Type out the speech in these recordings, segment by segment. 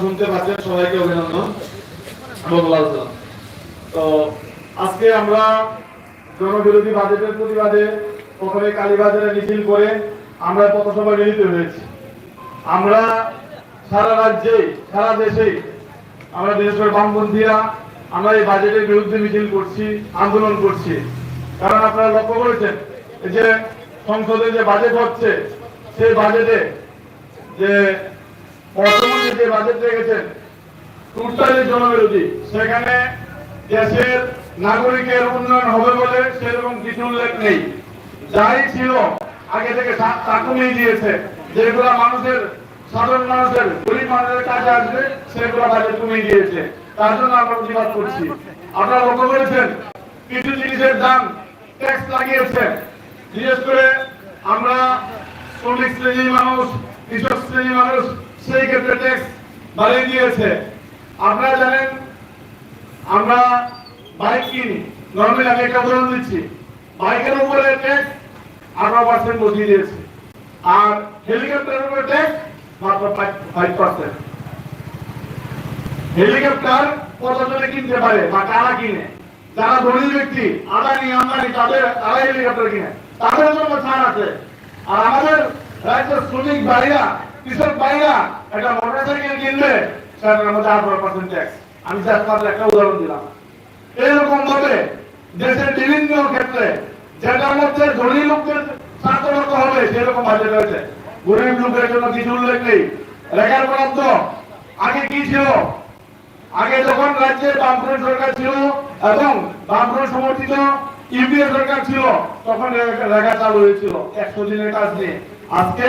শুনতে পাচ্ছেন, সবাইকে অভিনন্দন। তো, আজকে আমরা জনবিরোধী বাজেটের প্রতিবাদে প্রথমে কালীবাজারে মিছিল করে আমরা পথসভা মিলিত হয়েছি। আমরা সারা রাজ্যে, সারা দেশে, আমরা বিশেষ করে বামপন্থীরা, আমরা এই বাজেটের বিরুদ্ধে মিছিল করছি, আন্দোলন করছি। কারণ আপনারা লক্ষ্য করেছেন যে সংসদে যে বাজেট হচ্ছে, সেই বাজেটে যে বর্তমানে যে বাজেট রেখেছেন টোটালি জনবিরোধী, সেখানে দেশের নাগরিকের উন্নয়ন হবে বলে সেরকম কিছু উল্লেখ নেই। যাই ছিল, আগে থেকে তা দিয়েছে। যেগুলো মানুষের, সাধারণ মানুষের, গরিব মানুষের কাজে আসবে, সেগুলো বাজেট কমিয়ে দিয়েছে। তার জন্য আমরা প্রতিবাদ করছি। আপনারা লক্ষ্য করেছেন? কিছু জিনিসের দাম ট্যাক্স লাগিয়েছে। বিশেষ করে আমরা শ্রমিক শ্রেণির মানুষ, কৃষক শ্রেণির মানুষ সেই ক্ষেত্রে ট্যাক্স বাড়িয়ে দিয়েছে। আপনারা জানেন, আমরা বাইক কিনি। নর্মালি আমি একটা উদাহরণ দিচ্ছি। বাইকের উপরে ট্যাক্স আঠারো পার্সেন্ট বসিয়ে দিয়েছে। আর হেলিকপ্টারের উপরে ট্যাক্স মাত্র ফাইভ পার্সেন্ট হেলিকপ্টার কতজনে কিনতে পারে বা কারা কিনে? যারা ধনী ব্যক্তি আদানি আম্বানি তাদের তারা হেলিকপ্টার কিনে। তাদের জন্য ছাড় আছে। আর আমাদের রাজ্যের শ্রমিক ভাইরা কৃষক ভাইরা একটা মোটরসাইকেল কিনলে সেটার মধ্যে আঠারো পার্সেন্ট ট্যাক্স আমি জাস্ট মাত্র একটা উদাহরণ দিলাম। এরকম ভাবে দেশের বিভিন্ন ক্ষেত্রে যেটার মধ্যে ধনী লোকদের স্বার্থ হবে, সেরকম বাজেট রয়েছে। গরিব লোকের জন্য কিছু উল্লেখ নেই। রেখার বরাদ্দ আগে কি ছিল? আগে যখন রাজ্যে বামফ্রন্ট সরকার ছিল এবং বামফ্রন্ট সমর্থিত ইউপিএ সরকার ছিল, তখন রেখা চালু হয়েছিল। একশো দিনের কাজ নিয়ে। আজকে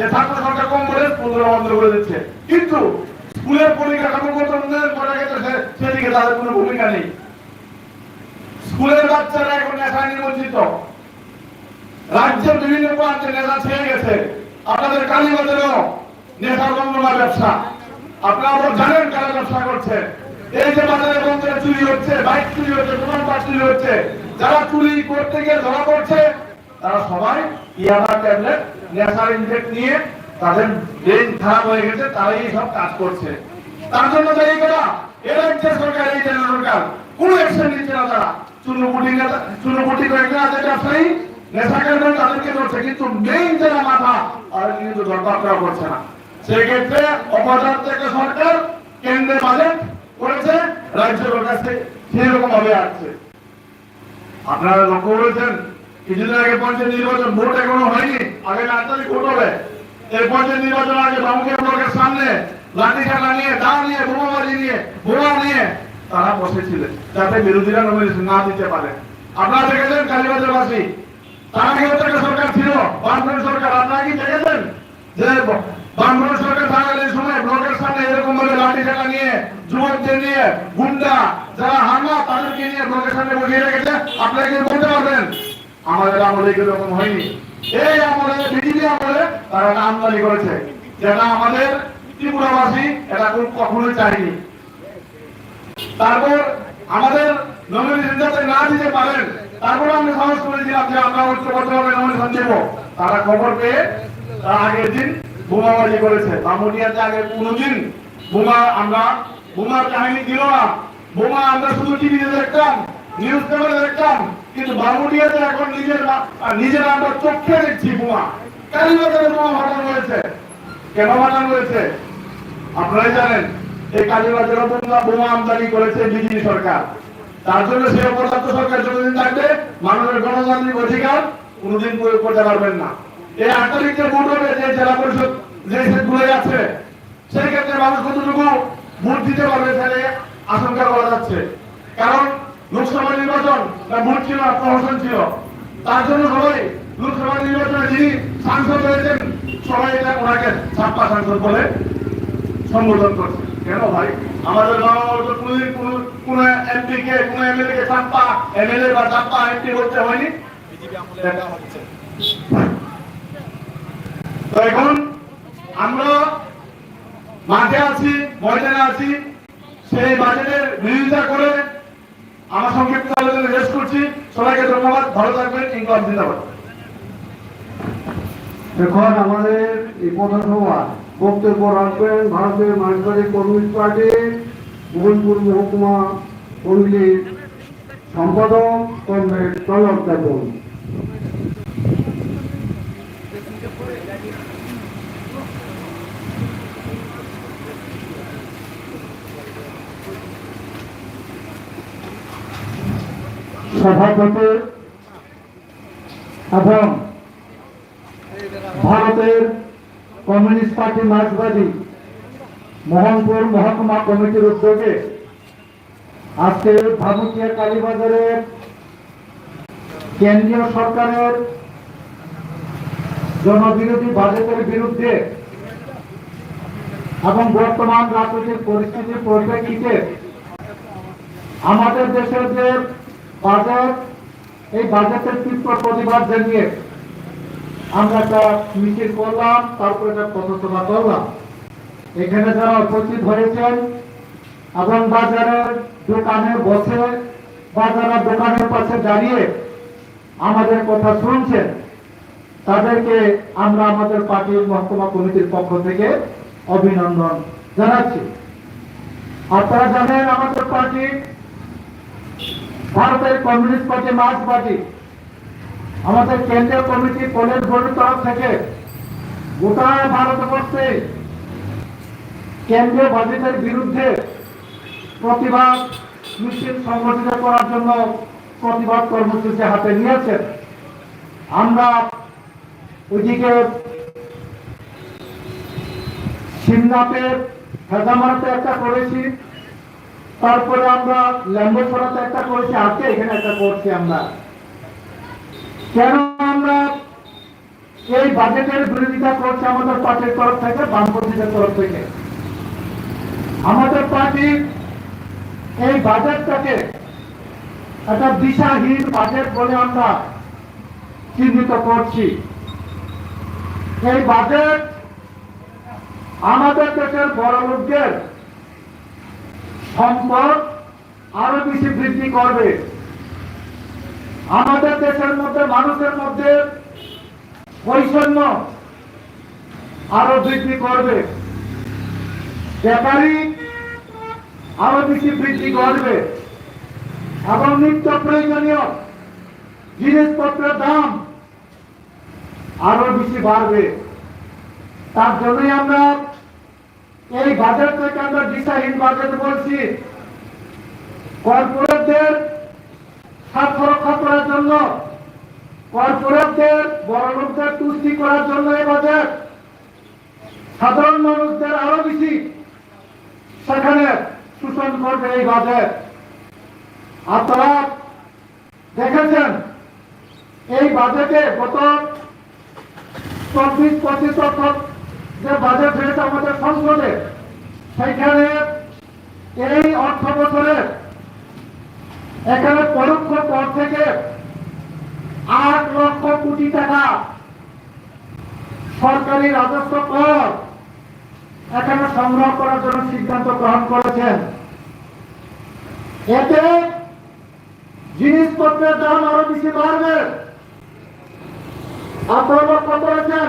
যে ছাত্র সংখ্যা কম বলে স্কুলগুলো বন্ধ করে দিচ্ছে। কিন্তু স্কুলের পরিকাঠামোগত উন্নয়ন করা গেছে সেদিকে তাদের কোনো ভূমিকা নেই। স্কুলের বাচ্চারা এখন রাজ্যের বিভিন্ন প্রান্তে নেশা গেছে। আপনাদের ব্যবসা? আপনারা জানেন কারা ব্যবসা করছে। এই যে বাজারে বন্ধে চুরি হচ্ছে, বাইক চুরি হচ্ছে চুরি হচ্ছে, যারা চুরি করতে গিয়ে ধরা পড়ছে, তারা সবাই ইয়াবা ট্যাবলেট নেশার ইনজেক্ট নিয়ে তাদের ব্রেন খারাপ হয়ে গেছে, তারাই সব কাজ করছে। তার জন্য দায়ী করা এ সরকার, এই কেন্দ্র সরকার কোনো অ্যাকশন নিচ্ছে না তারা। চুনপুটি চুনপুটি কয়েকজন আছে ব্যবসায়ী নেশা কেন্দ্র তাদেরকে ধরছে, কিন্তু মেইন যারা মাথা আর কিন্তু দরকার করছে না। সেই ক্ষেত্রে অপরাধ থেকে সরকার কেন্দ্রে বাজেট করেছে রাজ্যের সেই রকম ভাবে আসছে। আপনারা লক্ষ্য করেছেন? কিছুদিন আগে পঞ্চায়েত নির্বাচন ভোট এখনও হয়নি। আগে আট ভোট হবে এই পঞ্চায়েত নির্বাচন আগে ব্লকের সামনে লাঠি ঠান্ডা নিয়ে দা নিয়ে বোমাবাজি নিয়ে, বোমা নিয়ে তারা বসেছিলেন যাতে বিরোধীরা নমিনেশন না দিতে পারে। আপনারা দেখেছেন কালীবাজার তার আগে একটা সরকার ছিল? বামফ্রন্ট সরকার, আপনারা কি দেখেছেন? যে বামফ্রন্ট সরকার থাকাকালীন সময় ব্লকের সামনে এরকম ভাবে লাঠি ঠান্ডা নিয়ে যুবকদের নিয়ে, গুন্ডা, যারা হামলা তাদেরকে নিয়ে ব্লকের সামনে বসিয়ে রেখেছে। আপনারা কি বলতে পারবেন? আমাদের আমলে এরকম হয়নি। এই আমলে, বিজেপি আমলে তারা আমদানি করেছে। যেটা আমাদের ত্রিপুরাবাসী এটা খুব কখনোই চাইনি তারপর আমাদের নমিনেশন যাতে না দিতে পারেন, তারপর আমি সাহস করেছিলাম যে আমরা ঐক্যবদ্ধভাবে নমিনেশন দেবো। তারা খবর পেয়ে তার আগের দিন বোমাবাজি করেছে। বামুনিয়াতে আগে কোনোদিন বোমা, আমরা বোমার কাহিনী দিল না বোমা আমরা শুধু টিভিতে দেখতাম নিউজ পেপারে দেখতাম। কিন্তু বামুনিয়াতে এখন নিজের নিজের আমরা চোখে দেখছি বোমা। কালীবাজারে বোমা ফাটানো হয়েছে? কেন ফাটানো হয়েছে? আপনারাই জানেন, এই কালীবাজার বোমা বোমা আমদানি করেছে বিজেপি সরকার। তার জন্য সে অপরাধ সরকার যতদিন থাকবে, মানুষের গণতান্ত্রিক অধিকার কোনোদিন প্রয়োগ করতে পারবেন না। এই আট তারিখে ভোট হবে, যে জেলা পরিষদ যে সেটগুলো আছে সেই ক্ষেত্রে মানুষ কতটুকু ভোট দিতে পারবে সেটা আশঙ্কা করা যাচ্ছে। কারণ লোকসভা নির্বাচন না ভোট ছিল প্রহসন ছিল। তার জন্য সবাই লোকসভা নির্বাচনে যিনি সাংসদ হয়েছেন, সবাই এটা ওনাকে ছাপ্পা সাংসদ বলে সম্বোধন করছে। কেন ভাই? আমাদের কোন কোন এমপি কে কোন এমএলএ কে চাপ্পা এমএলএ বা চাপ্পা এমপি হচ্ছে হয়নি। তো এখন আমরা মাঠে আছি, ময়দানে আছি। সেই বাজেটের বিরোধিতা করে আমার সংক্ষিপ্ত আলোচনা শেষ করছি। সবাইকে ধন্যবাদ। ভালো থাকবেন। ইংল্যান্ড জিন্দাবাদ। এখন আমাদের পথসভা বক্তব্য রাখবেন ভারতের কমিউনিস্ট মোহনপুর মহকুমা কমিটির সম্পাদক কমরেড তলব সভাপতি এবং ভারতের কমিউনিস্ট পার্টি মার্ক্সবাদী মোহনপুর মহকুমা কমিটির উদ্যোগে আজকে ভাবুকিয়া কালীবাজারের কেন্দ্রীয় সরকারের জনবিরোধী বাজেটের বিরুদ্ধে এবং বর্তমান রাজনৈতিক পরিস্থিতির পরিপ্রেক্ষিতে আমাদের দেশের যে বাজেট এই বাজেটের তীব্র প্রতিবাদ জানিয়ে আমরা একটা মিছিল করলাম, তারপরে একটা পথসভা করলাম। এখানে যারা উপস্থিত হয়েছেন এবং বাজারের দোকানে বসে বা যারা দোকানের পাশে দাঁড়িয়ে আমাদের কথা শুনছেন, তাদেরকে আমরা আমাদের পার্টির মহকুমা কমিটির পক্ষ থেকে অভিনন্দন জানাচ্ছি। আপনারা জানেন আমাদের পার্টি ভারতের কমিউনিস্ট পার্টি, মার্ক্স পার্টি, আমাদের কেন্দ্রীয় কমিটি কলেজ বোর্ডের তরফ থেকে গোটা ভারতবর্ষে কেন্দ্রীয় বাজেটের বিরুদ্ধে প্রতিবাদ মিছিল সংগঠিত করার জন্য প্রতিবাদ কর্মসূচি হাতে নিয়েছেন আমরা ওইদিকে সিমনাথের হেদামারাতে একটা করেছি। তারপরে আমরা ল্যাম্বোছড়াতে একটা করেছি, আজকে এখানে একটা করছি আমরা। কেন আমরা এই বাজেটের বিরোধিতা করছে আমাদের পার্টির তরফ থেকে, বামপন্থীদের তরফ থেকে? আমাদের পার্টি এই বাজেটটাকে একটা দিশাহীন বাজেট বলে আমরা চিহ্নিত করছি। এই বাজেট আমাদের দেশের বড় লোকদের সম্পদ আরও বেশি বৃদ্ধি করবে। আমাদের দেশের মধ্যে, মানুষের মধ্যে বৈষম্য আরও বৃদ্ধি করবে। ব্যাপারী আরও বেশি বৃদ্ধি করবে। এবং নিত্য প্রয়োজনীয় জিনিসপত্রের দাম আরও বেশি বাড়বে। তার জন্যই আমরা এই বাজেট থেকে আমরা দিশাহীন বাজেট বলছি কর্পোরেটদের স্বার্থ রক্ষা করার জন্য কর্পোরেটদের বড় লোকদের তুষ্টি করার জন্য এই বাজেট সাধারণ মানুষদের আরও বেশি সেখানে শোষণ করবে এই বাজেট আপনারা দেখেছেন, এই বাজেটে গত চব্বিশ পঁচিশ যে বাজেট হয়েছে আমাদের সংসদে, সেইখানে এই অর্থ বছরে এখানে পরোক্ষ কর থেকে আট লক্ষ কোটি টাকা সরকারি রাজস্ব কর এখানে সংগ্রহ করার জন্য সিদ্ধান্ত গ্রহণ করেছেন। এতে জিনিসপত্রের দাম আরও বেশি বাড়বে। আপনারা করেছেন